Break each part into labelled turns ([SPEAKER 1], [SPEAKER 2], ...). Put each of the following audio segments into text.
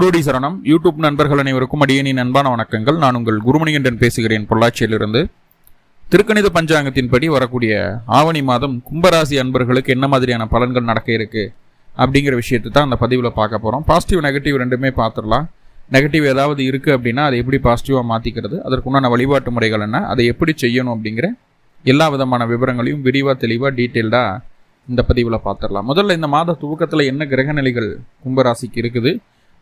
[SPEAKER 1] குருடி சரணம். யூடியூப் நண்பர்கள் அனைவருக்கும் அடியனின் அன்பான வணக்கங்கள். நான் உங்கள் குருமணிகண்டன் பேசுகிறேன் பொள்ளாச்சியிலிருந்து. திருக்கணித பஞ்சாங்கத்தின்படி வரக்கூடிய ஆவணி மாதம் கும்பராசி அன்பர்களுக்கு என்ன மாதிரியான பலன்கள் நடக்க இருக்கு அப்படிங்கிற விஷயத்தை தான் அந்த பதிவில் பார்க்க போகிறோம் பாசிட்டிவ் நெகட்டிவ் ரெண்டுமே பார்த்துடலாம். நெகட்டிவ் ஏதாவது இருக்குது அப்படின்னா அதை எப்படி பாசிட்டிவாக மாற்றிக்கிறது அதற்குண்டான வழிபாட்டு முறைகள் என்ன? அதை எப்படி செய்யணும் அப்படிங்கிற எல்லா விதமான விவரங்களையும் விரிவாக தெளிவாக டீட்டெயில்டாக இந்த பதிவில் பார்த்துடலாம். முதல்ல இந்த மாத துவக்கத்தில் என்ன கிரகநிலைகள் கும்பராசிக்கு இருக்குது?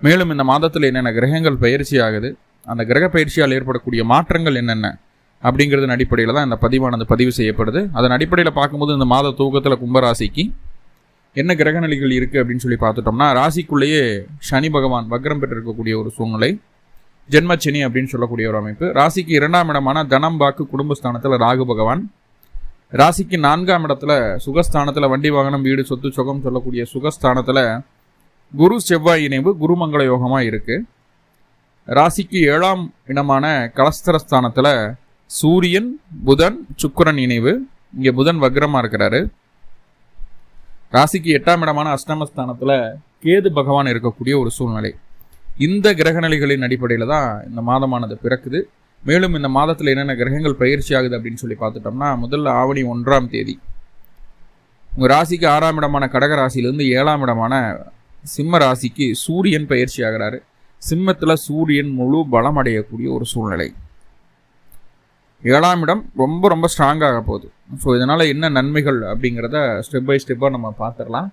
[SPEAKER 1] மேலும் இந்த மாதத்தில் என்னென்ன கிரகங்கள் பயிற்சி ஆகுது அந்த கிரக பயிற்சியால் ஏற்படக்கூடிய மாற்றங்கள் என்னென்ன அப்படிங்கிறதன் அடிப்படையில் தான் இந்த பதிவானது பதிவு செய்யப்படுது. அதன் அடிப்படையில் பார்க்கும்போது இந்த மாத தூக்கத்தில் கும்பராசிக்கு என்ன கிரகநிலைகள் இருக்குது அப்படின்னு சொல்லி பார்த்துட்டோம்னா ராசிக்குள்ளேயே சனி பகவான் வக்ரம் பெற்றிருக்கக்கூடிய ஒரு சூழ்நிலை ஜென்மச்சனி அப்படின்னு சொல்லக்கூடிய ஒரு அமைப்பு. ராசிக்கு இரண்டாம் இடமான தனம் வாக்கு குடும்பஸ்தானத்தில் ராகு பகவான். ராசிக்கு நான்காம் இடத்துல சுகஸ்தானத்தில் வண்டி வாகனம் வீடு சொத்து சுகம் சொல்லக்கூடிய சுகஸ்தானத்தில் குரு செவ்வாய் இணைவு குருமங்கள யோகமாக இருக்குது ராசிக்கு ஏழாம் இடமான கலஸ்தரஸ்தானத்தில் சூரியன் புதன் சுக்கிரன் இணைவு. இங்கே புதன் வக்ரமாக இருக்கிறாரு. ராசிக்கு எட்டாம் இடமான அஷ்டமஸ்தானத்தில் கேது பகவான் இருக்கக்கூடிய ஒரு சூழ்நிலை. இந்த கிரகநிலைகளின் அடிப்படையில் தான் இந்த மாதமானது பிறக்குது. மேலும் இந்த மாதத்தில் என்னென்ன கிரகங்கள் பயிற்சி ஆகுது அப்படின்னு சொல்லி பார்த்துட்டோம்னா முதல்ல ஆவணி ஒன்றாம் தேதி. உங்கள் ராசிக்கு ஆறாம் இடமான கடக ராசியிலிருந்து ஏழாம் இடமான சிம்ம ராசிக்கு சூரியன் பயிற்சி ஆகிறாரு. சிம்மத்தில் சூரியன் முழு பலம் அடையக்கூடிய ஒரு சூழ்நிலை. ஏழாம் இடம் ரொம்ப ரொம்ப ஸ்ட்ராங்காக போகுது. ஸோ இதனால் என்ன நன்மைகள் அப்படிங்கிறத ஸ்டெப் பை ஸ்டெப்பாக நம்ம பார்த்துடலாம்.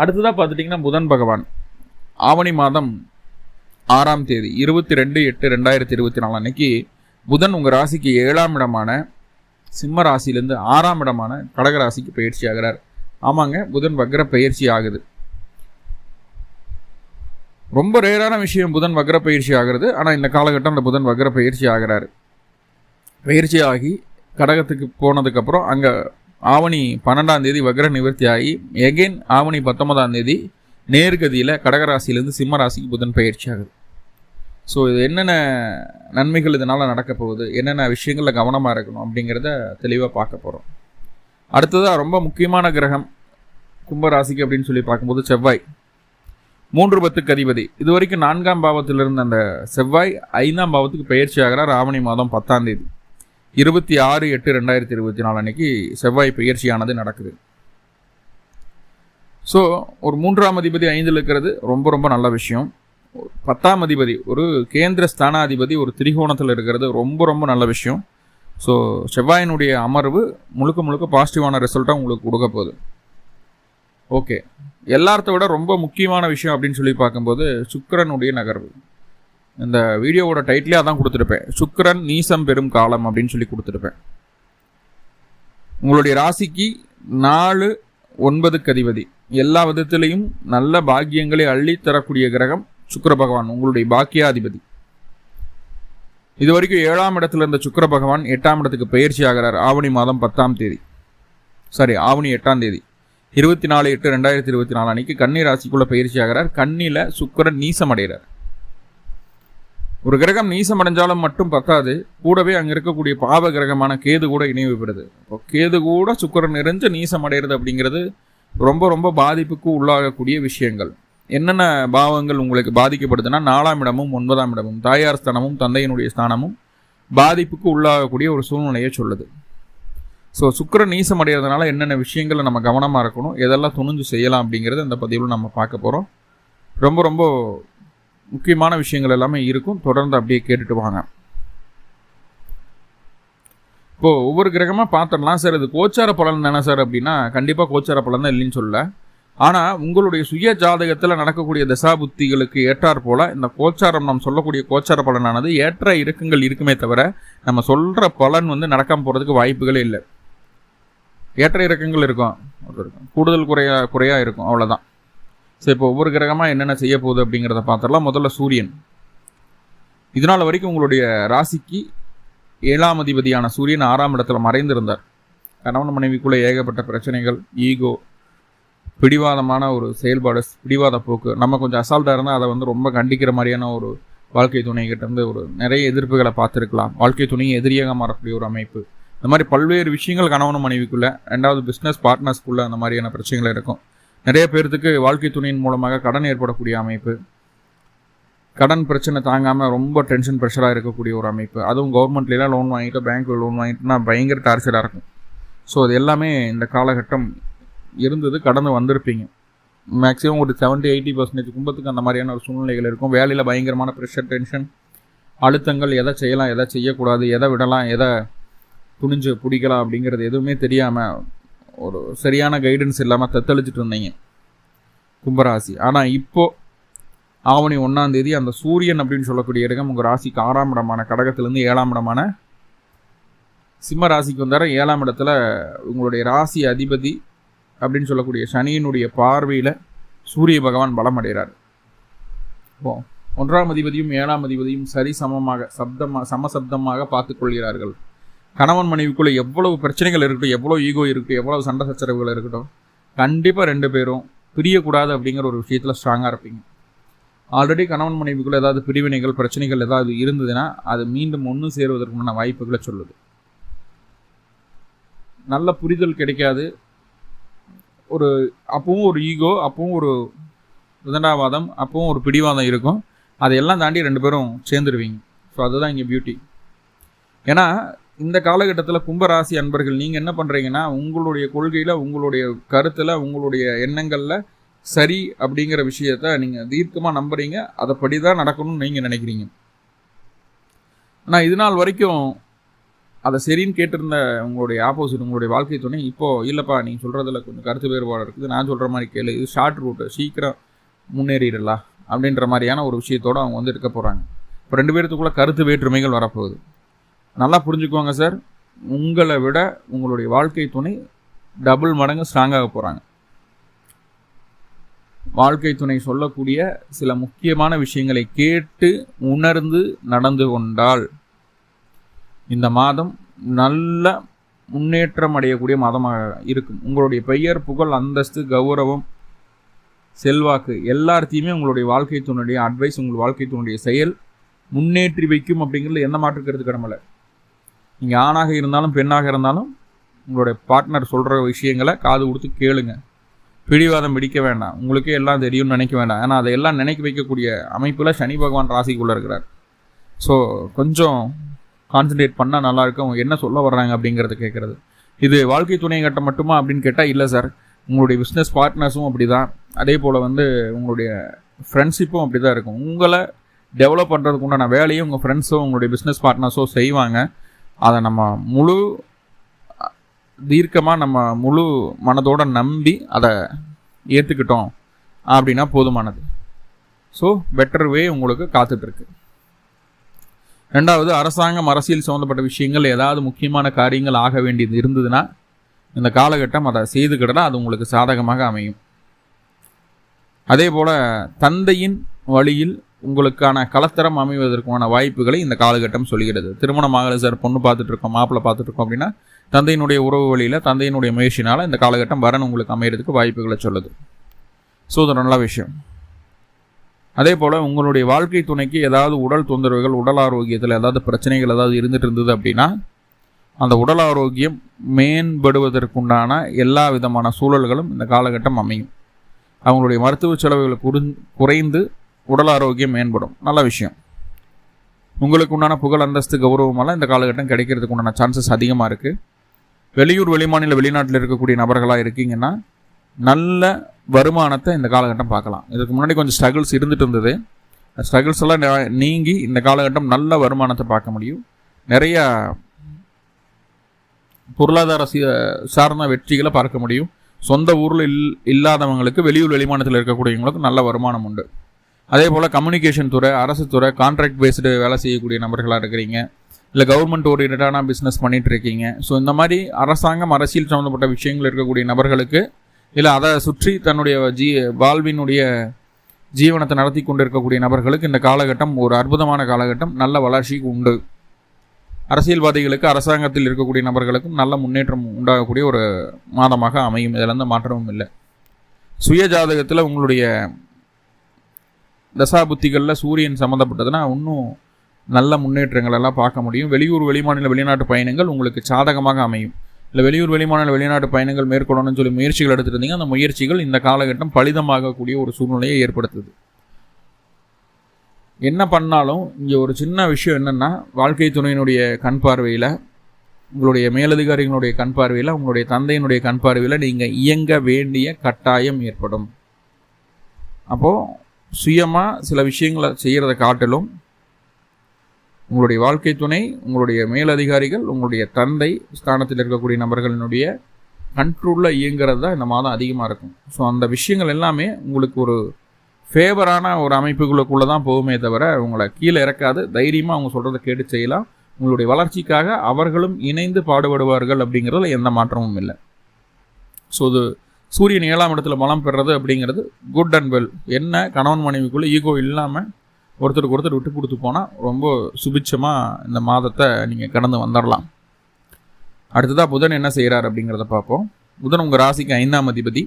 [SPEAKER 1] அடுத்ததாக பார்த்துட்டிங்கன்னா புதன் பகவான். ஆவணி மாதம் ஆறாம் தேதி இருபத்தி ரெண்டு எட்டு ரெண்டாயிரத்தி இருபத்தி நாலு அன்னைக்கு புதன் உங்கள் ராசிக்கு ஏழாம் இடமான சிம்ம ராசியிலேருந்து ஆறாம் இடமான கடக ராசிக்கு பயிற்சி ஆகிறார். ஆமாங்க புதன் வக்ர பயிற்சி ஆகுது. ரொம்ப ரேரான விஷயம் புதன் வக்ர பயிற்சி ஆகிறது. ஆனால் இந்த காலகட்டம் அந்த புதன் வக்ர பயிற்சி ஆகிறாரு. பயிற்சி ஆகி கடகத்துக்கு போனதுக்கப்புறம் அங்கே ஆவணி பன்னெண்டாம் தேதி வக்ர நிவர்த்தி ஆகி எகெயின் ஆவணி பத்தொன்பதாம் தேதி நேர்கதியில் கடகராசியிலேருந்து சிம்ம ராசிக்கு புதன் பயிற்சி ஆகுது. ஸோ இது என்னென்ன நன்மைகள் இதனால் நடக்க போகுது? என்னென்ன விஷயங்களில் கவனமாக இருக்கணும்? அப்படிங்கிறத தெளிவாக பார்க்க போகிறோம் அடுத்ததாக ரொம்ப முக்கியமான கிரகம் கும்பராசிக்கு அப்படின்னு சொல்லி பார்க்கும்போது செவ்வாய். மூன்று பத்துக்கு அதிபதி. இது வரைக்கும் நான்காம் பாவத்தில் இருந்த அந்த செவ்வாய் ஐந்தாம் பாவத்துக்கு பயிற்சி ஆகிறார். ஆவணி மாதம் பத்தாம் தேதி. இருபத்தி ஆறு எட்டு ரெண்டாயிரத்தி இருபத்தி நாலு அன்னைக்கு செவ்வாய் பயிற்சியானது நடக்குது. ஸோ ஒரு மூன்றாம் அதிபதி ஐந்தில் இருக்கிறது. ரொம்ப ரொம்ப நல்ல விஷயம். பத்தாம் அதிபதி ஒரு கேந்திர ஸ்தானாதிபதி ஒரு திரிகோணத்தில் இருக்கிறது. ரொம்ப ரொம்ப நல்ல விஷயம். ஸோ செவ்வாயினுடைய அமர்வு முழுக்க முழுக்க பாசிட்டிவான ரிசல்ட்டாக உங்களுக்கு கொடுக்க போகுது. ஓகே. எல்லார்த்த விட ரொம்ப முக்கியமான விஷயம் அப்படின்னு சொல்லி பார்க்கும்போது சுக்கரனுடைய நகர்வு. இந்த வீடியோவோட டைட்டிலே அதான் கொடுத்துருப்பேன். சுக்கரன் நீசம் பெறும் காலம் அப்படின்னு சொல்லி கொடுத்துருப்பேன். உங்களுடைய ராசிக்கு நாலு ஒன்பதுக்கு அதிபதி. எல்லா விதத்திலையும் நல்ல பாக்கியங்களை அள்ளி தரக்கூடிய கிரகம் சுக்கர பகவான் உங்களுடைய பாக்கியாதிபதி. இது வரைக்கும் ஏழாம் இடத்துல இருந்த சுக்கர பகவான் எட்டாம் இடத்துக்கு பயிற்சி ஆகிறார். ஆவணி மாதம் பத்தாம் தேதி. சாரி ஆவணி எட்டாம் தேதி. இருபத்தி நாலு எட்டு ரெண்டாயிரத்தி இருபத்தி நாலு அன்னைக்கு கன்னி ராசிக்குள்ள பயிற்சி ஆகிறார். கண்ணில சுக்கரன் நீசம் அடைகிறார் ஒரு கிரகம் நீசம் அடைஞ்சாலும் மட்டும் பத்தாது. கூடவே அங்கே இருக்கக்கூடிய பாவ கிரகமான கேது கூட இணைவு பெறுது. இப்போ கேது கூட சுக்கரன் நிறைஞ்சு நீசம் அடைகிறது அப்படிங்கிறது ரொம்ப ரொம்ப பாதிப்புக்கு உள்ளாகக்கூடிய விஷயங்கள். என்னென்ன பாவங்கள் உங்களுக்கு பாதிக்கப்படுதுன்னா நாலாம் இடமும் ஒன்பதாம் இடமும் தாயார் ஸ்தானமும் தந்தையினுடைய ஸ்தானமும் பாதிப்புக்கு உள்ளாகக்கூடிய ஒரு சூழ்நிலையை சொல்லுது. ஸோ சுக்கரன் நீசம் அடைகிறதுனால என்னென்ன விஷயங்களை நம்ம கவனமாக இருக்கணும் எதெல்லாம் துணிஞ்சு செய்யலாம் அப்படிங்கிறத இந்த பதிவில் நம்ம பார்க்க போகிறோம் ரொம்ப ரொம்ப முக்கியமான விஷயங்கள் எல்லாமே இருக்கும். தொடர்ந்து அப்படியே கேட்டுட்டு வாங்க. இப்போது ஒவ்வொரு கிரகமாக பார்த்துடலாம். சார் இது கோச்சார பலன் தானே சார் அப்படின்னா கண்டிப்பாக கோச்சார பலன் தான் இல்லைன்னு சொல்லலை. ஆனால் உங்களுடைய சுய ஜாதகத்தில் நடக்கக்கூடிய தசாபுத்திகளுக்கு ஏற்றார் போல் இந்த கோச்சாரம் நாம் சொல்லக்கூடிய கோச்சார பலனானது ஏற்ற இறக்கங்கள் இருக்குமே தவிர நம்ம சொல்கிற பலன் வந்து நடக்காமல் போகிறதுக்கு வாய்ப்புகளே இல்லை. ஏற்ற இறக்கங்கள் இருக்கும். கூடுதல் குறையா குறையாக இருக்கும். அவ்வளோதான் ஸோ இப்போ ஒவ்வொரு கிரகமாக என்னென்ன செய்ய போகுது அப்படிங்கிறத பார்த்துடலாம். முதல்ல சூரியன். இதனால் வரைக்கும் உங்களுடைய ராசிக்கு ஏழாம் அதிபதியான சூரியன் ஆறாம் இடத்துல மறைந்திருந்தார். கணவன் மனைவிக்குள்ளே ஏகப்பட்ட பிரச்சனைகள் ஈகோ பிடிவாதமான ஒரு செயல்பாடு பிடிவாத போக்கு. நம்ம கொஞ்சம் அசால்ட்டாக இருந்தால் அதை வந்து ரொம்ப கண்டிக்கிற மாதிரியான ஒரு வாழ்க்கை துணைகிட்ட இருந்து ஒரு நிறைய எதிர்ப்புகளை பார்த்துருக்கலாம். வாழ்க்கை துணையை எதிரியாக மாறக்கூடிய ஒரு அமைப்பு. இந்த மாதிரி பல்வேறு விஷயங்கள் கணவன் மனைவிக்குள்ளே ரெண்டாவது பிஸ்னஸ் பார்ட்னர்ஸ்க்குள்ளே அந்த மாதிரியான பிரச்சனைகள் இருக்கும். நிறைய பேர்த்துக்கு வாழ்க்கை துணையின் மூலமாக கடன் ஏற்படக்கூடிய அமைப்பு கடன் பிரச்சனை தாங்காமல் ரொம்ப டென்ஷன் ப்ரெஷராக இருக்கக்கூடிய ஒரு அமைப்பு. அதுவும் கவர்மெண்ட்லாம் லோன் வாங்கிட்டு பேங்க்கில் லோன் வாங்கிட்டுனா பயங்கர டார்ச்சராக இருக்கும். ஸோ அது எல்லாமே இந்த காலகட்டம் இருந்தது கடந்து வந்திருப்பீங்க. மேக்ஸிமம் ஒரு செவன்ட்டி எயிட்டி பர்சன்டேஜ் கும்பத்துக்கு அந்த மாதிரியான ஒரு சூழ்நிலைகள் இருக்கும். வேலையில் பயங்கரமான ப்ரெஷர் டென்ஷன் அழுத்தங்கள் எதை செய்யலாம் எதை செய்யக்கூடாது எதை விடலாம் எதை துணிஞ்சு பிடிக்கலாம் அப்படிங்கிறது எதுவுமே தெரியாமல் ஒரு சரியான கைடன்ஸ் இல்லாமல் தத்தளிச்சிட்டு இருந்தீங்க. கும்பராசி. ஆனால் இப்போது ஆவணி ஒன்றாம் தேதி அந்த சூரியன் அப்படின்னு சொல்லக்கூடிய இடம் உங்கள் ராசிக்கு ஆறாம் இடமான கடகத்திலேருந்து ஏழாம் இடமான சிம்ம ராசிக்கு வந்தார. ஏழாம் இடத்துல உங்களுடைய ராசி அதிபதி அப்படின்னு சொல்லக்கூடிய சனியினுடைய பார்வையில் சூரிய பகவான் பலம் அடைகிறார். ஓ ஒன்றாம் அதிபதியும் ஏழாம் அதிபதியும் சரி சமமாக சப்தமாக சமசப்தமாக பார்த்துக்கொள்கிறார்கள் கணவன் மனைவிக்குள்ளே எவ்வளவு பிரச்சனைகள் இருக்கட்டும் எவ்வளோ ஈகோ இருக்குது எவ்வளோ சண்டை சச்சரவுகள் இருக்கட்டும் கண்டிப்பாக ரெண்டு பேரும் பிரியக்கூடாது அப்படிங்கிற ஒரு விஷயத்தில் ஸ்ட்ராங்காக இருப்பீங்க. ஆல்ரெடி கணவன் மனைவிக்குள்ளே ஏதாவது பிரிவினைகள் பிரச்சனைகள் ஏதாவது இருந்ததுன்னா அது மீண்டும் ஒன்று சேருவதற்குண்டான வாய்ப்புகளை சொல்லுது. நல்ல புரிதல் கிடைக்காது. ஒரு அப்பவும் ஒரு ஈகோ அப்பவும் ஒரு விதண்டாவாதம் அப்பவும் ஒரு பிடிவாதம் இருக்கும். அதையெல்லாம் தாண்டி ரெண்டு பேரும் சேர்ந்துருவீங்க. ஸோ அதுதான் இங்கே பியூட்டி ஏன்னா இந்த காலகட்டத்தில் கும்பராசி அன்பர்கள் நீங்கள் என்ன பண்ணுறீங்கன்னா உங்களுடைய கொள்கையில் உங்களுடைய கருத்தில் உங்களுடைய எண்ணங்களில் சரி அப்படிங்கிற விஷயத்த நீங்கள் தீர்க்கமாக நம்புறீங்க. அதைப்படி தான் நடக்கணும்னு நீங்கள் நினைக்கிறீங்க. ஆனால் இது நாள் வரைக்கும் அதை சரின்னு கேட்டிருந்த உங்களுடைய ஆப்போசிட் உங்களுடைய வாழ்க்கை துணை இப்போது இல்லைப்பா நீங்கள் சொல்கிறதுல கொஞ்சம் கருத்து வேறுபாடு இருக்குது. நான் சொல்கிற மாதிரி கேளு. இது ஷார்ட் ரூட்டு சீக்கிரம் முன்னேறிடலாம் அப்படின்ற மாதிரியான ஒரு விஷயத்தோடு அவங்க வந்து இருக்க போகிறாங்க இப்போ ரெண்டு பேர்த்துக்குள்ளே கருத்து வேற்றுமைகள் வரப்போகுது. நல்லா புரிஞ்சுக்குவாங்க சார். உங்களை விட உங்களுடைய வாழ்க்கை துணை டபுள் மடங்கு ஸ்ட்ராங்காக போகிறாங்க வாழ்க்கை துணை சொல்லக்கூடிய சில முக்கியமான விஷயங்களை கேட்டு உணர்ந்து நடந்து கொண்டால் இந்த மாதம் நல்ல முன்னேற்றம் அடையக்கூடிய மாதமாக இருக்கும். உங்களுடைய பெயர் புகழ் அந்தஸ்து கௌரவம் செல்வாக்கு எல்லாத்தையுமே உங்களுடைய வாழ்க்கை துணையுடைய அட்வைஸ் உங்கள் வாழ்க்கை துணையுடைய செயல் முன்னேற்றி வைக்கும் அப்படிங்கிறது எந்த மாற்றுக்கிறது கடமலை நீங்கள் ஆணாக இருந்தாலும் பெண்ணாக இருந்தாலும் உங்களுடைய பார்ட்னர் சொல்கிற விஷயங்களை காது கொடுத்து கேளுங்க. பிடிவாதம் பிடிக்க வேண்டாம். உங்களுக்கே எல்லாம் தெரியும்னு நினைக்க வேண்டாம். ஏன்னா அதையெல்லாம் நினைக்க வைக்கக்கூடிய அமைப்பில் சனி பகவான் ராசிக்குள்ளே இருக்கிறார். ஸோ கொஞ்சம் கான்சன்ட்ரேட் பண்ணால் நல்லாயிருக்கும் அவங்க என்ன சொல்ல வர்றாங்க அப்படிங்கிறத கேட்குறது இது வாழ்க்கை துணை கட்ட மட்டுமா அப்படின்னு கேட்டால் இல்லை சார். உங்களுடைய பிஸ்னஸ் பார்ட்னர்ஸும் அப்படி தான் அதே போல் வந்து உங்களுடைய ஃப்ரெண்ட்ஷிப்பும் அப்படி தான் இருக்கும். உங்களை டெவலப் பண்ணுறதுக்கு உண்டான வேலையும் உங்கள் ஃப்ரெண்ட்ஸோ உங்களுடைய பிஸ்னஸ் பார்ட்னர்ஸோ செய்வாங்க. அதை நம்ம முழு தீர்க்கமாக நம்ம முழு மனதோடு நம்பி அதை ஏற்றுக்கிட்டோம் அப்படின்னா போதுமானது. ஸோ பெட்டர் வே உங்களுக்கு காத்துட்ருக்கு. ரெண்டாவது அரசாங்கம் அரசியல் சம்மந்தப்பட்ட விஷயங்கள் ஏதாவது முக்கியமான காரியங்கள் ஆக வேண்டியது இருந்ததுன்னா இந்த காலகட்டம் அதை செய்துக்கிட்டால் அது உங்களுக்கு சாதகமாக அமையும். அதே போல் தந்தையின் வழியில் உங்களுக்கான கலத்தரம் அமைவதற்கான வாய்ப்புகளை இந்த காலகட்டம் சொல்கிறது திருமணம் ஆகலை சார். பொண்ணு பார்த்துட்டு இருக்கோம் மாப்பிள்ளை பார்த்துட்டு இருக்கோம் அப்படின்னா தந்தையினுடைய உறவு வழியில் தந்தையினுடைய முயற்சினால் இந்த காலகட்டம் வரன் உங்களுக்கு அமைகிறதுக்கு வாய்ப்புகளை சொல்லுது. ஸோ அது நல்ல விஷயம். அதே போல் உங்களுடைய வாழ்க்கை துணைக்கு ஏதாவது உடல் தொந்தரவுகள் உடல் ஆரோக்கியத்தில் ஏதாவது பிரச்சனைகள் ஏதாவது இருந்துகிட்டு இருந்தது அப்படின்னா அந்த உடல் ஆரோக்கியம் மேம்படுவதற்குண்டான எல்லா விதமான சூழல்களும் இந்த காலகட்டம் அமையும். அவங்களுடைய மருத்துவ செலவுகள் குறைந்து உடல் ஆரோக்கியம் மேம்படும். நல்ல விஷயம். உங்களுக்கு உண்டான புகழ் அந்தஸ்து கௌரவமெல்லாம் இந்த காலகட்டம் கிடைக்கிறதுக்கு உண்டான சான்சஸ் அதிகமாக இருக்குது வெளியூர் வெளிமாநில வெளிநாட்டில் இருக்கக்கூடிய நபர்களாக இருக்கீங்கன்னா நல்ல வருமானத்தை இந்த காலகட்டம் பார்க்கலாம். இதுக்கு முன்னாடி கொஞ்சம் ஸ்ட்ரகிள்ஸ் இருந்துட்டு இருந்தது. ஸ்ட்ரகிள்ஸ் எல்லாம் நீங்கி இந்த காலகட்டம் நல்ல வருமானத்தை பார்க்க முடியும். நிறையா பொருளாதார சார்ந்த வெற்றிகளை பார்க்க முடியும். சொந்த ஊரில் இல் இல்லாதவங்களுக்கு வெளியூர் வெளிமானத்தில் இருக்கக்கூடியவங்களுக்கு நல்ல வருமானம் உண்டு. அதே போல் கம்யூனிகேஷன் துறை அரசு துறை கான்ட்ராக்ட் பேஸ்டு வேலை செய்யக்கூடிய நபர்களாக இருக்கிறீங்க. இல்லை கவர்மெண்ட் ஓரியன்டான பிஸ்னஸ் பண்ணிகிட்டு இருக்கீங்க. ஸோ இந்த மாதிரி அரசாங்கம் அரசியல் சம்மந்தப்பட்ட விஷயங்கள் இருக்கக்கூடிய நபர்களுக்கு இல்லை அதை சுற்றி தன்னுடைய ஜீ வாழ்வினுடைய ஜீவனத்தை நடத்தி கொண்டு இருக்கக்கூடிய நபர்களுக்கு இந்த காலகட்டம் ஒரு அற்புதமான காலகட்டம் நல்ல வளர்ச்சி உண்டு. அரசியல்வாதிகளுக்கு அரசாங்கத்தில் இருக்கக்கூடிய நபர்களுக்கும் நல்ல முன்னேற்றம் உண்டாகக்கூடிய ஒரு மாதமாக அமையும். இதில் எந்த மாற்றமும் இல்லை. சுய ஜாதகத்தில் உங்களுடைய தசாபுத்திகளில் சூரியன் சம்மந்தப்பட்டதுன்னா இன்னும் நல்ல முன்னேற்றங்கள் எல்லாம் பார்க்க முடியும். வெளியூர் வெளிமாநில வெளிநாட்டு பயணங்கள் உங்களுக்கு சாதகமாக அமையும். இல்லை வெளியூர் வெளிமாநில வெளிநாட்டு பயணங்கள் மேற்கொள்ளணும்னு சொல்லி முயற்சிகள் எடுத்துருந்தீங்க அந்த முயற்சிகள் இந்த காலகட்டம் பலிதமாகக்கூடிய ஒரு சூழ்நிலையை ஏற்படுத்துது. என்ன பண்ணாலும் இங்கே ஒரு சின்ன விஷயம் என்னென்னா வாழ்க்கை துணையினுடைய கண் பார்வையில் உங்களுடைய மேலதிகாரிகளுடைய கண் பார்வையில் உங்களுடைய தந்தையினுடைய கண் பார்வையில் நீங்கள் இயங்க வேண்டிய கட்டாயம் ஏற்படும். அப்போது சுயமாக சில விஷயங்களை செய்கிறத காட்டிலும் உங்களுடைய வாழ்க்கை துணை உங்களுடைய மேலதிகாரிகள் உங்களுடைய தந்தை ஸ்தானத்தில் இருக்கக்கூடிய நபர்களினுடைய கண்ட்ரோலில் இயங்குறது தான் இந்த மாதம் அதிகமாக இருக்கும். ஸோ அந்த விஷயங்கள் எல்லாமே உங்களுக்கு ஒரு ஃபேவரான ஒரு அமைப்புகளுக்குள்ளே தான் போகுமே தவிர உங்களை கீழே இறக்காது. தைரியமாக அவங்க சொல்கிறத கேட்டு செய்யலாம். உங்களுடைய வளர்ச்சிக்காக அவர்களும் இணைந்து பாடுபடுவார்கள் அப்படிங்கிறதுல எந்த மாற்றமும் இல்லை. ஸோ இது சூரியன் ஏழாம் இடத்துல பலம் பெறுறது அப்படிங்கிறது குட் அண்ட் வெல் என்ன? கணவன் மனைவிக்குள்ளே ஈகோ இல்லாமல் ஒருத்தருக்கு ஒருத்தர் விட்டு கொடுத்து போனால் ரொம்ப சுபிட்சமாக இந்த மாதத்தை நீங்கள் கடந்து வந்துடலாம் அடுத்ததாக புதன் என்ன செய்கிறார் அப்படிங்கிறத பார்ப்போம். புதன் உங்கள் ராசிக்கு ஐந்தாம் அதிபதி.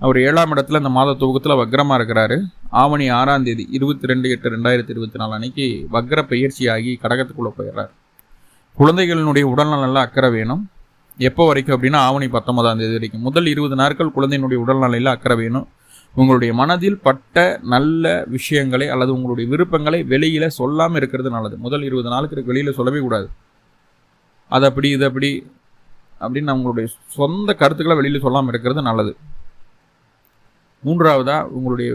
[SPEAKER 1] அவர் ஏழாம் இடத்துல இந்த மாத துவக்கத்தில் வக்ரமாக இருக்கிறாரு. ஆவணி ஆறாம் தேதி இருபத்தி ரெண்டு எட்டு ரெண்டாயிரத்தி இருபத்தி நாலு அன்னைக்கு வக்ர பயிற்சியாகி கடகத்துக்குள்ளே போயிடுறார். குழந்தைகளினுடைய உடல்நல அக்கறை வேணும். எப்போ வரைக்கும் அப்படின்னா ஆவணி பத்தொன்பதாம் தேதி வரைக்கும். முதல் இருபது நாட்கள் குழந்தையினுடைய உடல்நிலையில் அக்கறை வேணும். உங்களுடைய மனதில் பட்ட நல்ல விஷயங்களை அல்லது உங்களுடைய விருப்பங்களை வெளியில் சொல்லாமல் இருக்கிறது நல்லது. முதல் இருபது நாளுக்கு வெளியில் சொல்லவே கூடாது. அது அப்படி இது அப்படி அப்படின்னு உங்களுடைய சொந்த கருத்துக்களை வெளியில் சொல்லாமல் இருக்கிறது நல்லது. மூன்றாவதாக உங்களுடைய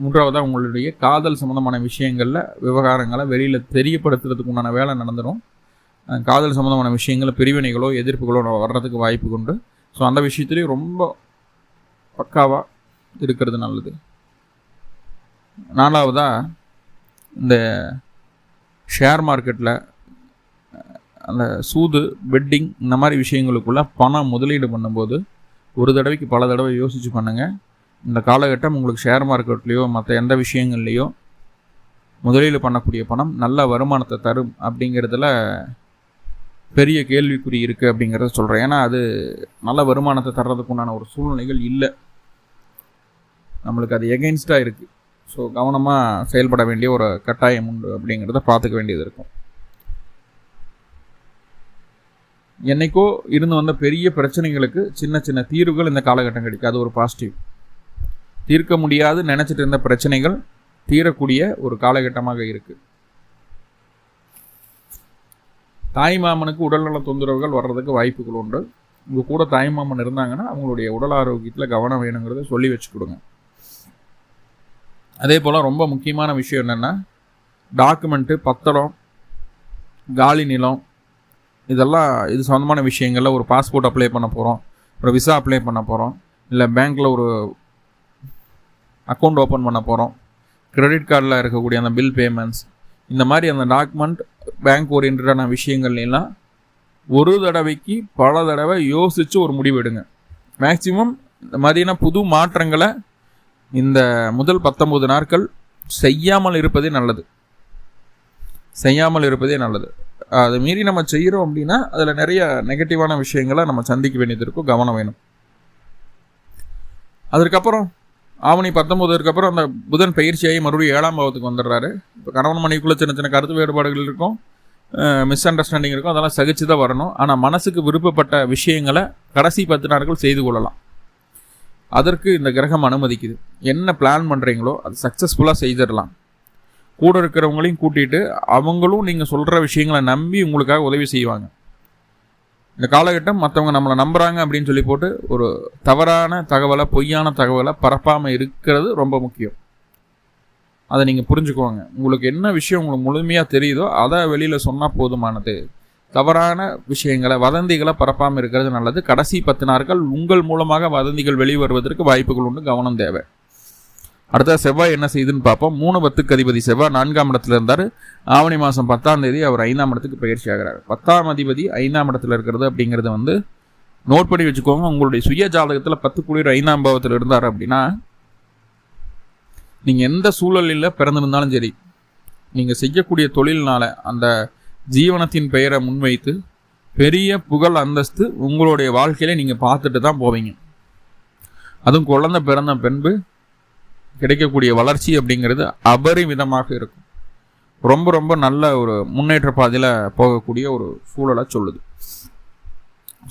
[SPEAKER 1] மூன்றாவதாக உங்களுடைய காதல் சம்மந்தமான விஷயங்களில் விவகாரங்களை வெளியில் தெரியப்படுத்துறதுக்கு உண்டான வேலை நடந்துடும் காதல் சம்மந்தமான விஷயங்கள் பிரிவினைகளோ எதிர்ப்புகளோ வர்றதுக்கு வாய்ப்பு கொண்டு ஸோ அந்த விஷயத்துலேயும் ரொம்ப பக்காவாக இருக்கிறது நல்லது. நாலாவதாக இந்த ஷேர் மார்க்கெட்டில் அந்த சூது பெட்டிங் இந்த மாதிரி விஷயங்களுக்குள்ள பணம் முதலீடு பண்ணும்போது ஒரு தடவைக்கு பல தடவை யோசித்து பண்ணுங்கள் இந்த காலகட்டம் உங்களுக்கு ஷேர் மார்க்கெட்லேயோ மற்ற எந்த விஷயங்கள்லேயோ முதலீடு பண்ணக்கூடிய பணம் நல்ல வருமானத்தை தரும் அப்படிங்கிறதுல பெரிய கேள்விக்குறி இருக்குது அப்படிங்கிறத சொல்கிறேன் ஏன்னா அது நல்ல வருமானத்தை தர்றதுக்கு உண்டான ஒரு சூழ்நிலைகள் இல்லை. நம்மளுக்கு அது எகெயின்ஸ்டாக இருக்குது ஸோ கவனமாக செயல்பட வேண்டிய ஒரு கட்டாயம் உண்டு அப்படிங்கிறத பார்த்துக்க வேண்டியது இருக்கும். என்னைக்கோ இருந்து வந்த பெரிய பிரச்சனைகளுக்கு சின்ன சின்ன தீர்வுகள் இந்த காலகட்டம் கிடைக்கும். அது ஒரு பாசிட்டிவ் தீர்க்க முடியாது நினச்சிட்டு இருந்த பிரச்சனைகள் தீரக்கூடிய ஒரு காலகட்டமாக இருக்குது தாய்மாமனுக்கு உடல்நல தொந்தரவுகள் வர்றதுக்கு வாய்ப்புகள் உண்டு. உங்கள் கூட தாய்மாமன் இருந்தாங்கன்னா அவங்களுடைய உடல் ஆரோக்கியத்தில் கவனம் வேணுங்கிறத சொல்லி வச்சு கொடுங்க. அதே போல் ரொம்ப முக்கியமான விஷயம் என்னென்னா டாக்குமெண்ட்டு பத்திரம் காலி நிலம் இதெல்லாம் இது சம்மந்தமான விஷயங்களில் ஒரு பாஸ்போர்ட் அப்ளை பண்ண போகிறோம் ஒரு விசா அப்ளை பண்ண போகிறோம் இல்லை பேங்க்கில் ஒரு அக்கௌண்ட் ஓப்பன் பண்ண போகிறோம் கிரெடிட் கார்டில் இருக்கக்கூடிய அந்த பில் பேமெண்ட்ஸ் இந்த மாதிரி அந்த டாக்குமெண்ட் பேங்க் ஓரியன்டான விஷயங்கள்லாம் ஒரு தடவைக்கு பல தடவை யோசித்து ஒரு முடிவு எடுங்க. மேக்சிமம் இந்த மாதிரியான புது மாற்றங்களை இந்த முதல் பத்தொம்பது நாட்கள் செய்யாமல் இருப்பதே நல்லது. செய்யாமல் இருப்பதே நல்லது. அதை மீறி நம்ம செய்கிறோம் அப்படின்னா அதில் நிறைய நெகட்டிவான விஷயங்களை நம்ம சந்திக்க வேண்டியது இருக்கும் கவனம் வேணும். அதற்கப்புறம் ஆவணி பத்தொம்போதுக்கு அப்புறம் அந்த புதன் பயிற்சியாகி மறுபடியும் ஏழாம் பாவத்துக்கு வந்துடுறாரு. இப்போ கணவன் மனைவிக்குள்ளே சின்ன சின்ன கருத்து வேறுபாடுகள் இருக்கும். மிஸ் அண்டர்ஸ்டாண்டிங் இருக்கும். அதெல்லாம் சகிச்சு தான் வரணும். ஆனால் மனசுக்கு விருப்பப்பட்ட விஷயங்களை கடைசி பத்து நாட்கள் செய்து கொள்ளலாம். அதற்கு இந்த கிரகம் அனுமதிக்குது. என்ன பிளான் பண்ணுறீங்களோ அது சக்ஸஸ்ஃபுல்லாக செய்திடலாம். கூட இருக்கிறவங்களையும் கூட்டிகிட்டு அவங்களும் நீங்கள் சொல்கிற விஷயங்களை நம்பி உங்களுக்காக உதவி செய்வாங்க. இந்த காலகட்டம் மற்றவங்க நம்மளை நம்புகிறாங்க அப்படின்னு சொல்லி போட்டு ஒரு தவறான தகவலை பொய்யான தகவலை பரப்பாமல் இருக்கிறது ரொம்ப முக்கியம். அதை நீங்கள் புரிஞ்சுக்கோங்க உங்களுக்கு என்ன விஷயம் உங்களுக்கு முழுமையாக தெரியுதோ அதை வெளியில் சொன்னால் போதுமானது. தவறான விஷயங்களை வதந்திகளை பரப்பாமல் இருக்கிறது நல்லது. கடைசி பத்து நாட்கள் உங்கள் மூலமாக வதந்திகள் வெளிவருவதற்கு வாய்ப்புகள் உண்டு கவனம் தேவை. அடுத்த செவ்வாய் என்ன செய்யுதுன்னு பார்ப்போம். மூணு பத்துக்கு அதிபதி செவ்வாய் நான்காம் இடத்துல இருந்தார். ஆவணி மாதம் பத்தாம் தேதி அவர் ஐந்தாம் இடத்துக்கு பயிற்சி ஆகிறார். பத்தாம் அதிபதி ஐந்தாம் இடத்துல இருக்கிறது அப்படிங்கிறத வந்து நோட் பண்ணி வச்சுக்கோங்க. உங்களுடைய சுய ஜாதகத்தில் பத்து குளிர் ஐந்தாம் பாவத்தில் இருந்தார் அப்படின்னா நீங்கள் எந்த சூழலில் பிறந்திருந்தாலும் சரி நீங்கள் செய்யக்கூடிய தொழில்னால அந்த ஜீவனத்தின் பெயரை முன்வைத்து பெரிய புகழ் அந்தஸ்து உங்களுடைய வாழ்க்கையில நீங்கள் பார்த்துட்டு தான் போவீங்க. அதுவும் குழந்தை பிறந்த பின்பு கிடைக்கக்கூடிய வளர்ச்சி அப்படிங்கிறது அபரிமிதமாக இருக்கும். ரொம்ப ரொம்ப நல்ல ஒரு முன்னேற்ற பாதையில் போகக்கூடிய ஒரு சூழலை சொல்லுது.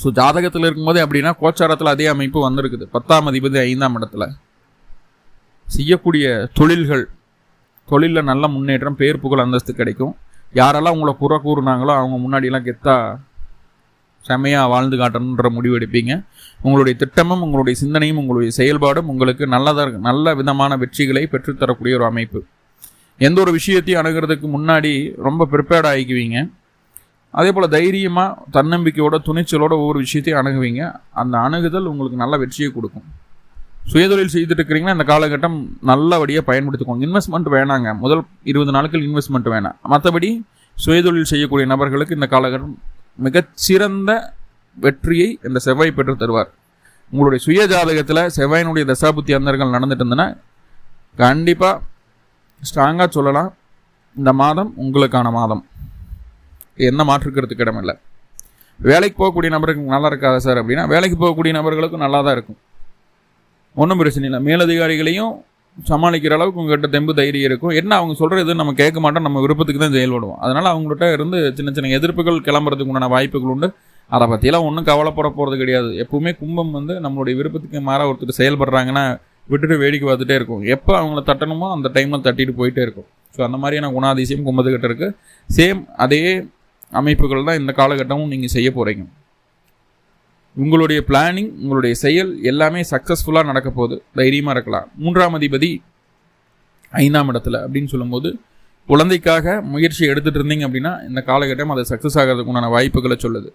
[SPEAKER 1] ஸோ ஜாதகத்தில் இருக்கும்போது அப்படின்னா கோச்சாரத்தில் அதே அமைப்பு வந்திருக்குது. பத்தாம் அதிபதி ஐந்தாம் இடத்துல. செய்யக்கூடிய தொழில்கள் தொழிலில் நல்ல முன்னேற்றம் பேர் புகழ் அந்தஸ்து கிடைக்கும். யாரெல்லாம் உங்களை புற கூறுனாங்களோ அவங்க முன்னாடியெல்லாம் கெத்தாக செம்மையாக வாழ்ந்து காட்டணுன்ற முடிவு எடுப்பீங்க. உங்களுடைய திட்டமும் உங்களுடைய சிந்தனையும் உங்களுடைய செயல்பாடும் உங்களுக்கு நல்லதாக நல்ல விதமான வெற்றிகளை பெற்றுத்தரக்கூடிய ஒரு அமைப்பு. எந்த ஒரு விஷயத்தையும் அணுகிறதுக்கு முன்னாடி ரொம்ப ப்ரிப்பேர்ட் ஆகிக்குவீங்க. அதே போல் தைரியமாக தன்னம்பிக்கையோட துணிச்சலோட ஒவ்வொரு விஷயத்தையும் அணுகுவீங்க. அந்த அணுகுதல் உங்களுக்கு நல்ல வெற்றியை கொடுக்கும். சுயதொழில் செய்துட்டு இருக்கிறீங்கன்னா இந்த காலகட்டம் நல்லபடியாக பயன்படுத்திக்கோங்க. இன்வெஸ்ட்மெண்ட் வேணாங்க. முதல் இருபது நாட்கள் இன்வெஸ்ட்மெண்ட் வேணாம். மற்றபடி சுயதொழில் செய்யக்கூடிய நபர்களுக்கு இந்த காலகட்டம் மிகச்சிறந்த வெற்றியை இந்த செவ்வாய் பெற்று தருவார். உங்களுடைய சுய ஜாதகத்தில் செவ்வாயினுடைய தசாபுத்தி அந்தர்கள் நடந்துட்டு இருந்ததுன்னா கண்டிப்பாக ஸ்ட்ராங்காக சொல்லலாம். இந்த மாதம் உங்களுக்கான மாதம். என்ன மாற்றுக்கிறதுக்கு இடமில்லை வேலைக்கு போகக்கூடிய நபருக்கு நல்லா இருக்காது சார் அப்படின்னா வேலைக்கு போகக்கூடிய நபர்களுக்கும் நல்லா தான் இருக்கும். ஒன்றும் பிரச்சனை இல்லை. மேலதிகாரிகளையும் சமாளிக்கிற அளவுக்கு உங்ககிட்ட தெம்பு தைரியம் இருக்கும். என்ன அவங்க சொல்கிறது நம்ம கேட்க மாட்டோம் நம்ம விருப்பத்துக்கு தான் செயல்படுவோம் அதனால் அவங்கள்ட்ட இருந்து சின்ன சின்ன எதிர்ப்புகள் கிளம்புறதுக்கு உண்டான வாய்ப்புகள் உண்டு. அதை பற்றியெல்லாம் ஒன்றும் கவலைப்பட போகிறது கிடையாது. எப்பவுமே கும்பம் வந்து நம்மளுடைய விருப்பத்துக்கு மாற ஒருத்தர் செயல்படுறாங்கன்னா விட்டுட்டு வேடிக்கை பார்த்துட்டே இருக்கும். எப்போ அவங்கள தட்டணுமோ அந்த டைமில் தட்டிட்டு போயிட்டே இருக்கும். ஸோ அந்த மாதிரியான குணாதிசயம் கும்பத்துக்கிட்ட இருக்குது சேம் அதே அமைப்புகள் தான் இந்த காலகட்டமும் நீங்கள் செய்ய போகிறீங்க உங்களுடைய பிளானிங் உங்களுடைய செயல் எல்லாமே சக்ஸஸ்ஃபுல்லாக நடக்க போகுது. தைரியமாக இருக்கலாம். மூன்றாம் அதிபதி ஐந்தாம் இடத்துல அப்படின்னு சொல்லும்போது குழந்தைக்காக முயற்சி எடுத்துகிட்டு இருந்தீங்க அப்படின்னா இந்த காலகட்டம் அதை சக்ஸஸ் ஆகிறதுக்கு உண்டான வாய்ப்புகளை சொல்லுது.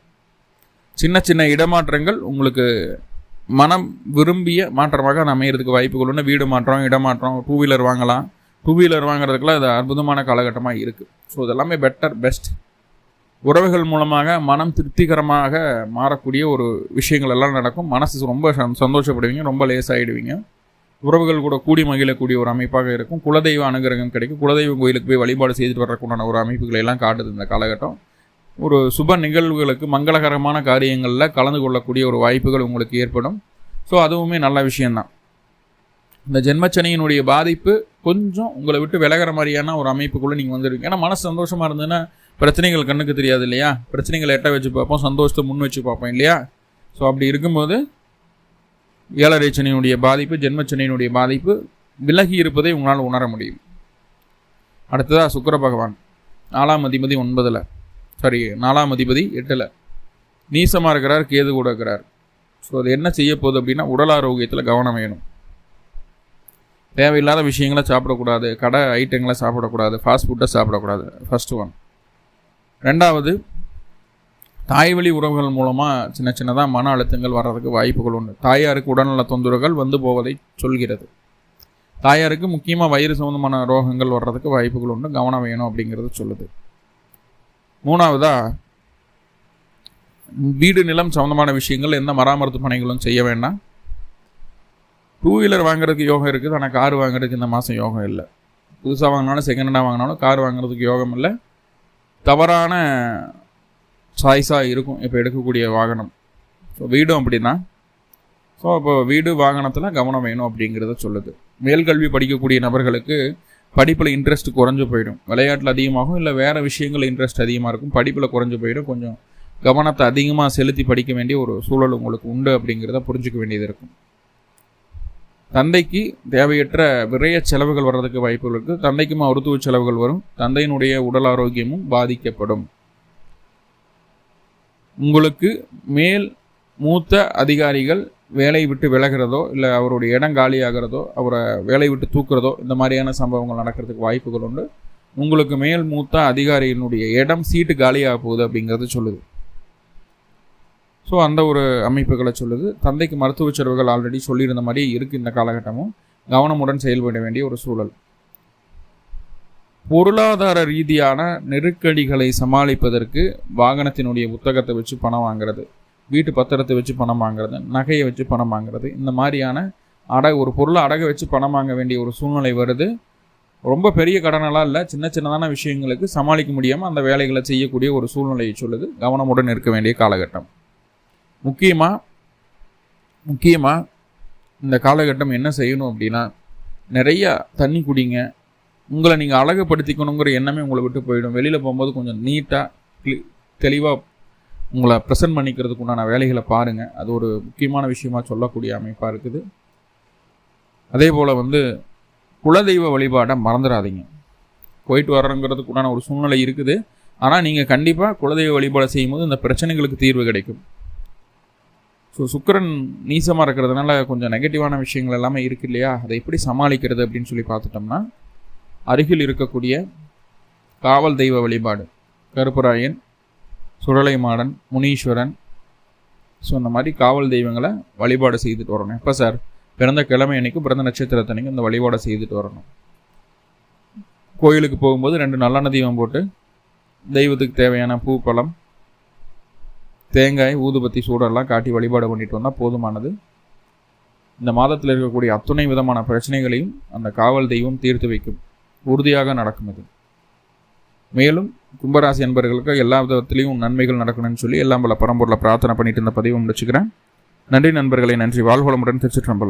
[SPEAKER 1] சின்ன சின்ன இடமாற்றங்கள் உங்களுக்கு மனம் விரும்பிய மாற்றமாக அது அமையிறதுக்கு வாய்ப்புகள் ஒன்று வீடு மாற்றம் இடமாற்றம் டூ வீலர் வாங்கலாம். டூ வீலர் வாங்குறதுக்குலாம் அது அற்புதமான காலகட்டமாக இருக்குது ஸோ இதெல்லாமே பெட்டர் பெஸ்ட் உறவுகள் மூலமாக மனம் திருப்திகரமாக மாறக்கூடிய ஒரு விஷயங்கள் எல்லாம் நடக்கும். மனசு ரொம்ப சந்தோஷப்படுவீங்க ரொம்ப லேசாகிடுவீங்க உறவுகள் கூட கூடி மகிழக்கூடிய ஒரு அமைப்பாக இருக்கும். குலதெய்வ அனுகிரகம் கிடைக்கும். குலதெய்வ கோயிலுக்கு போய் வழிபாடு செய்துட்டு வரக்கூடிய ஒரு அமைப்புகளை எல்லாம் காட்டுது இந்த காலகட்டம். ஒரு சுப நிகழ்வுகளுக்கு மங்களகரமான காரியங்களில் கலந்து கொள்ளக்கூடிய ஒரு வாய்ப்புகள் உங்களுக்கு ஏற்படும். ஸோ அதுவுமே நல்ல விஷயந்தான் இந்த ஜென்மச்சனியினுடைய பாதிப்பு கொஞ்சம் உங்களை விட்டு விலகிற மாதிரியான ஒரு அமைப்புக்குள்ளே நீங்கள் வந்துடுவீங்க ஏன்னா மனசு சந்தோஷமாக இருந்ததுன்னா பிரச்சனைகள் கண்ணுக்கு தெரியாது இல்லையா? பிரச்சனைகளை எட்ட வச்சு பார்ப்போம் சந்தோஷத்தை முன் வச்சு பார்ப்போம் இல்லையா? ஸோ அப்படி இருக்கும்போது ஏழரை சனியினுடைய பாதிப்பு ஜென்மச்சனியினுடைய பாதிப்பு விலகி இருப்பதை உங்களால் உணர முடியும். அடுத்ததாக சுக்கர பகவான். நாலாம் அதிபதி ஒன்பதில். சாரி நாலாம் அதிபதி எட்டில். நீசமாக இருக்கிறார் கேது கூட இருக்கிறார். ஸோ அது என்ன செய்ய போகுது அப்படின்னா உடல் ஆரோக்கியத்தில் கவனம் வேணும். தேவையில்லாத விஷயங்களை சாப்பிடக்கூடாது. கடை ஐட்டங்களை சாப்பிடக்கூடாது. ஃபாஸ்ட் ஃபுட்டை சாப்பிடக்கூடாது. ஃபஸ்ட்டு ஒன் ரெண்டாவது தாய்வழி உறவுகள் மூலமாக சின்ன சின்னதாக மன அழுத்தங்கள் வர்றதுக்கு வாய்ப்புகள் உண்டு. தாயாருக்கு உடல்நல தொந்தரவுகள் வந்து போவதை சொல்கிறது. தாயாருக்கு முக்கியமாக வயிறு சம்மந்தமான ரோகங்கள் வர்றதுக்கு வாய்ப்புகள் உண்டு. கவனம் வேணும் அப்படிங்கிறது சொல்லுது. மூணாவதாக வீடு நிலம் சம்மந்தமான விஷயங்கள் எந்த மராமரத்து பணிகளும் செய்ய வேண்டாம். டூ வீலர் வாங்குறதுக்கு யோகம் இருக்குது. ஆனால் கார் வாங்குறதுக்கு இந்த மாதம் யோகம் இல்லை. புதுசாக வாங்கினாலும் செகண்ட் ஹேண்டாக வாங்கினாலும் கார் வாங்குறதுக்கு யோகம் இல்லை. தவறான சாய்ஸாக இருக்கும் இப்போ எடுக்கக்கூடிய வாகனம். ஸோ வீடும் அப்படின்னா ஸோ அப்போ வீடு வாகனத்தில் கவனம் வேணும் அப்படிங்கிறத சொல்லுது. மேல்கல்வி படிக்கக்கூடிய நபர்களுக்கு படிப்பில் இன்ட்ரெஸ்ட் குறைஞ்சு போயிடும். விளையாட்டில் அதிகமாகும் இல்லை வேறு விஷயங்கள் இன்ட்ரெஸ்ட் அதிகமாக இருக்கும். படிப்பில் குறைஞ்சு போயிடும். கொஞ்சம் கவனத்தை அதிகமாக செலுத்தி படிக்க வேண்டிய ஒரு சூழல் உங்களுக்கு உண்டு அப்படிங்கிறத புரிஞ்சிக்க வேண்டியது இருக்கும். தந்தைக்கு தேவையற்ற விரைய செலவுகள் வர்றதுக்கு வாய்ப்புகள் இருக்குது தந்தைக்கும் மருத்துவ செலவுகள் வரும். தந்தையினுடைய உடல் ஆரோக்கியமும் பாதிக்கப்படும். உங்களுக்கு மேல் மூத்த அதிகாரிகள் வேலை விட்டு விலகிறதோ இல்லை அவருடைய இடம் காலியாகிறதோ அவரை வேலை விட்டு தூக்குறதோ இந்த மாதிரியான சம்பவங்கள் நடக்கிறதுக்கு வாய்ப்புகள் உண்டு. உங்களுக்கு மேல் மூத்த அதிகாரியினுடைய இடம் சீட்டு காலியாக போகுது அப்படிங்கிறது சொல்லுது. ஸோ அந்த ஒரு அமைப்புகளை சொல்லுது. தந்தைக்கு மருத்துவ செலவுகள் ஆல்ரெடி சொல்லியிருந்த மாதிரி இருக்குது இந்த காலகட்டமும். கவனமுடன் செயல்பட வேண்டிய ஒரு சூழல். பொருளாதார ரீதியான நெருக்கடிகளை சமாளிப்பதற்கு வாகனத்தினுடைய புத்தகத்தை வச்சு பணம் வாங்குறது வீட்டு பத்திரத்தை வச்சு பணம் வாங்குறது நகையை வச்சு பணம் வாங்குறது இந்த மாதிரியான அடகு ஒரு பொருளை அடகை வச்சு பணம் வாங்க வேண்டிய ஒரு சூழ்நிலை வருது. ரொம்ப பெரிய கடனெல்லாம் இல்லை. சின்ன சின்னதான விஷயங்களுக்கு சமாளிக்க முடியாமல் அந்த வேலைகளை செய்யக்கூடிய ஒரு சூழ்நிலையை சொல்லுது. கவனமுடன் இருக்க வேண்டிய காலகட்டம். முக்கியமாக முக்கியமாக இந்த காலகட்டம் என்ன செய்யணும் அப்படின்னா நிறையா தண்ணி குடிங்க. உங்களை நீங்கள் அழகுப்படுத்திக்கணுங்கிற எண்ணமே உங்களை விட்டு போயிடும். வெளியில் போகும்போது கொஞ்சம் நீட்டாக க்ளி தெளிவாக உங்களை ப்ரெசன்ட் பண்ணிக்கிறதுக்கு உண்டான வேலைகளை பாருங்கள் அது ஒரு முக்கியமான விஷயமாக சொல்லக்கூடிய அமைப்பாக இருக்குது. அதே போல் வந்து குலதெய்வ வழிபாடை மறந்துடாதீங்க. போயிட்டு வர்றங்கிறதுக்கு உண்டான ஒரு சூழ்நிலை இருக்குது. ஆனால் நீங்கள் கண்டிப்பாக குலதெய்வ வழிபாடு செய்யும்போது இந்த பிரச்சனைகளுக்கு தீர்வு கிடைக்கும். ஸோ சுக்கிரன் நீசமாக இருக்கிறதுனால கொஞ்சம் நெகட்டிவான விஷயங்கள் எல்லாமே இருக்கு இல்லையா? அதை எப்படி சமாளிக்கிறது அப்படின்னு சொல்லி பார்த்துட்டோம்னா அருகில் இருக்கக்கூடிய காவல் தெய்வ வழிபாடு. கருப்பராயன் சுழலை மாடன் முனீஸ்வரன். ஸோ இந்த மாதிரி காவல் தெய்வங்களை வழிபாடு செய்துட்டு வரணும். எப்போ சார்? பிறந்த கிழமை அன்னைக்கு பிறந்த நட்சத்திரத்தன்னைக்கு இந்த வழிபாடை செய்துட்டு வரணும். கோயிலுக்கு போகும்போது ரெண்டு நல்லெண்ணெய் தீபம் போட்டு தெய்வத்துக்கு தேவையான பூ பழம் தேங்காய் ஊதுபத்தி சூடெல்லாம் காட்டி வழிபாடு பண்ணிட்டு வந்தால் போதுமானது. இந்த மாதத்தில் இருக்கக்கூடிய அத்துணை விதமான பிரச்சனைகளையும் அந்த காவல் தெய்வம் தீர்த்து வைக்கும். உறுதியாக நடக்கும் இது. மேலும் கும்பராசி அன்பர்களுக்கு எல்லா விதத்திலையும் நன்மைகள் நடக்கணும்னு சொல்லி எல்லாம் பல பரம்பொருளை பிரார்த்தனை பண்ணிட்டு இந்த பதிவை முடிச்சுக்கிறேன். நன்றி நண்பர்களை நன்றி. வாழ்வளமுடன் திருச்சிற்றம்பலம்.